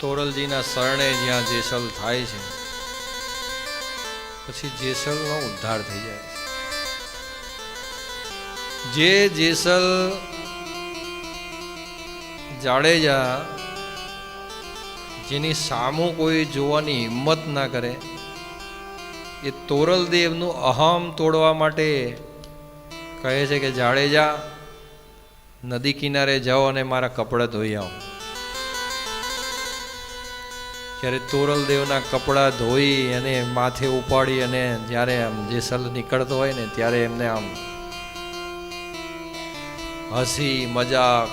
તોરલજીના શરણે જ્યાં જેસલ થાય છે, પછી જેસલનો ઉદ્ધાર થઈ જાય છે. જે જેસલ જાડેજા, જેની સામું કોઈ જોવાની હિંમત ના કરે, એ તોરલદેવનું અહમ તોડવા માટે કહે છે કે, જાડેજા, નદી કિનારે જાઓ અને મારા કપડાં ધોઈ આવો. જ્યારે તોરલદેવના કપડાં ધોઈ અને માથે ઉપાડી અને જ્યારે આમ જેસલ નીકળતો હોય ને ત્યારે એમને આમ હસી, મજાક,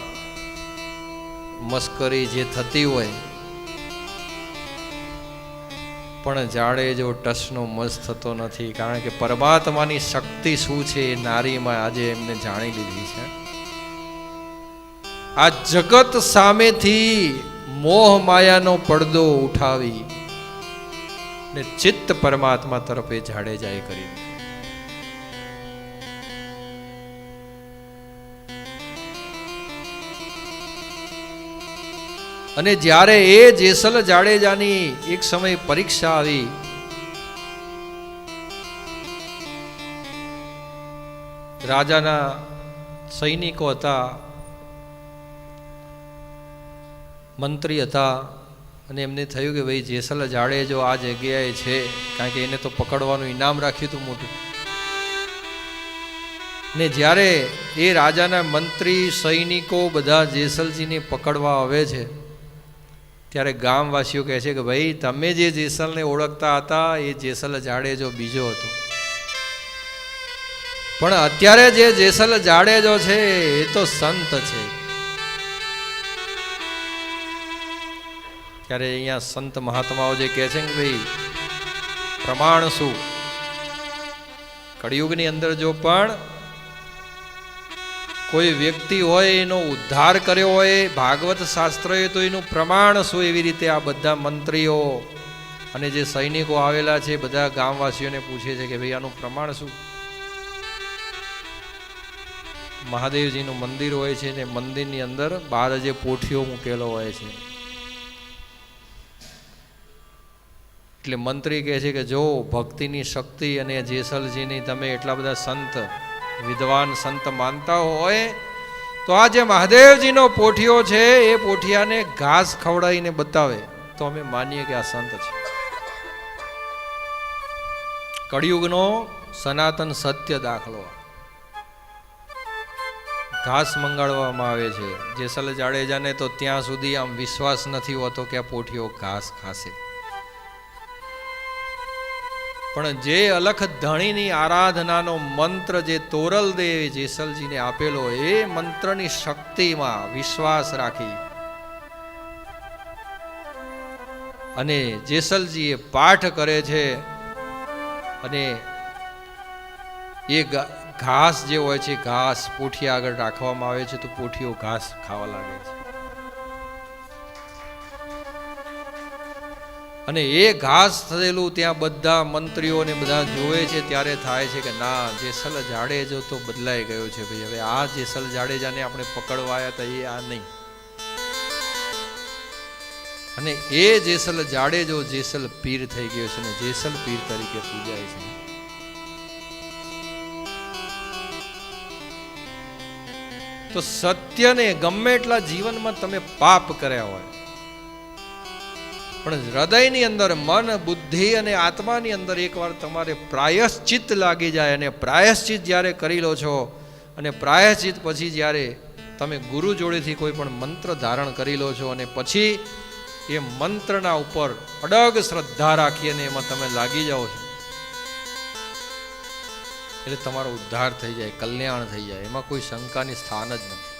મસ્કરી જે થતી હોય, પણ જાડેજો ટસનો મસ્ત થતો નથી. કારણ કે પરમાત્માની શક્તિ શું છે એ નારીમાં આજે એમને જાણી લીધી છે. આ જગત સામેથી મોહ માયાનો પડદો ઉઠાવી ને ચિત્ત પરમાત્મા તરફે જાડે જાડેજાએ કરી. અને જ્યારે એ જેસલ જાડેજાની એક સમય પરીક્ષા આવી, રાજાના સૈનિકો હતા મંત્રી હતા અને એમને થયું કે ભાઈ જેસલ જાડેજો આ જગ્યાએ છે, કારણ કે એને તો પકડવાનું ઇનામ રાખ્યું હતું મોટું. ને જ્યારે એ રાજાના મંત્રી, સૈનિકો બધા જેસલજીને પકડવા આવે છે, ત્યારે ગામવાસીઓ કહે છે કે ભાઈ તમે જે જેસલને ઓળખતા હતા, એ જેસલ જાડેજો બીજો હતો. પણ અત્યારે જે જેસલ જાડેજો છે, એ તો સંત છે. ત્યારે અહીંયા સંત મહાત્માઓ જે કહે છે કે ભાઈ, પ્રમાણ શું? કળિયુગની અંદર જો પણ કોઈ વ્યક્તિ હોય, એનો ઉદ્ધાર કર્યો હોય, ભાગવત શાસ્ત્રએ તો એનું પ્રમાણ શું એવી રીતે આ બધા મંત્રીઓ અને જે સૈનિકો આવેલા છે, બધા ગામવાસીઓને પૂછે છે કે ભાઈ, આનું પ્રમાણ શું? મહાદેવજીનું મંદિર હોય છે ને મંદિરની અંદર બાર જે પોઠીઓ મૂકેલો હોય છે. એટલે મંત્રી કહે છે કે જો ભક્તિની શક્તિ અને જેસલજીની તમે એટલા બધા સંત, વિદ્વાન સંત માનતા હોય, તો આ જે મહાદેવજીનો પોઠિયો છે, એ પોઠિયાને ઘાસ ખવડાવીને બતાવે. તો અમે માનીએ કે આ સંત છે. કળિયુગનો સનાતન સત્ય દાખલો. ઘાસ મંગાડવામાં આવે છે. જેસલ જાડેજાને તો ત્યાં સુધી આમ વિશ્વાસ નથી હોતો કે આ પોઠિયો ઘાસ ખાશે. પણ જે અલખ ધણીની આરાધનાનો મંત્ર જે તોરલદેવ જેસલજીને આપેલો, એ મંત્રની શક્તિમાં વિશ્વાસ રાખી. અને જેસલજી એ પાઠ કરે છે અને એ ઘાસ જે હોય છે, ઘાસ પોઠી આગળ રાખવામાં આવે છે, તો પોઠીઓ ઘાસ ખાવા લાગે છે. અને એ ઘાસ થયેલું ત્યાં બધા મંત્રીઓને બધા જોવે છે, ત્યારે થાય છે કે ના જેસલ જાડેજો તો બદલાઈ ગયો છે ભાઈ. હવે આ જેસલ જાડેજાને આપણે પકડવાયા હતા એ આ નહીં. અને એ જેસલ જાડેજો જેસલ પીર થઈ ગયો છે અને જેસલ પીર તરીકે પૂજાય છે. તો સત્યને ગમે એટલા જીવનમાં તમે પાપ કર્યા હોય પણ હૃદયની અંદર મન, બુદ્ધિ અને આત્માની અંદર એકવાર તમારે પ્રાયશ્ચિત લાગી જાય અને પ્રાયશ્ચિત જ્યારે કરી લો છો અને પ્રાયશ્ચિત પછી જ્યારે તમે ગુરુ જોડેથી કોઈ પણ મંત્ર ધારણ કરી લો છો અને પછી એ મંત્રના ઉપર અડગ શ્રદ્ધા રાખી અને એમાં તમે લાગી જાઓ છો. એટલે તમારો ઉદ્ધાર થઈ જાય, કલ્યાણ થઈ જાય, એમાં કોઈ શંકાની સ્થાન જ નથી.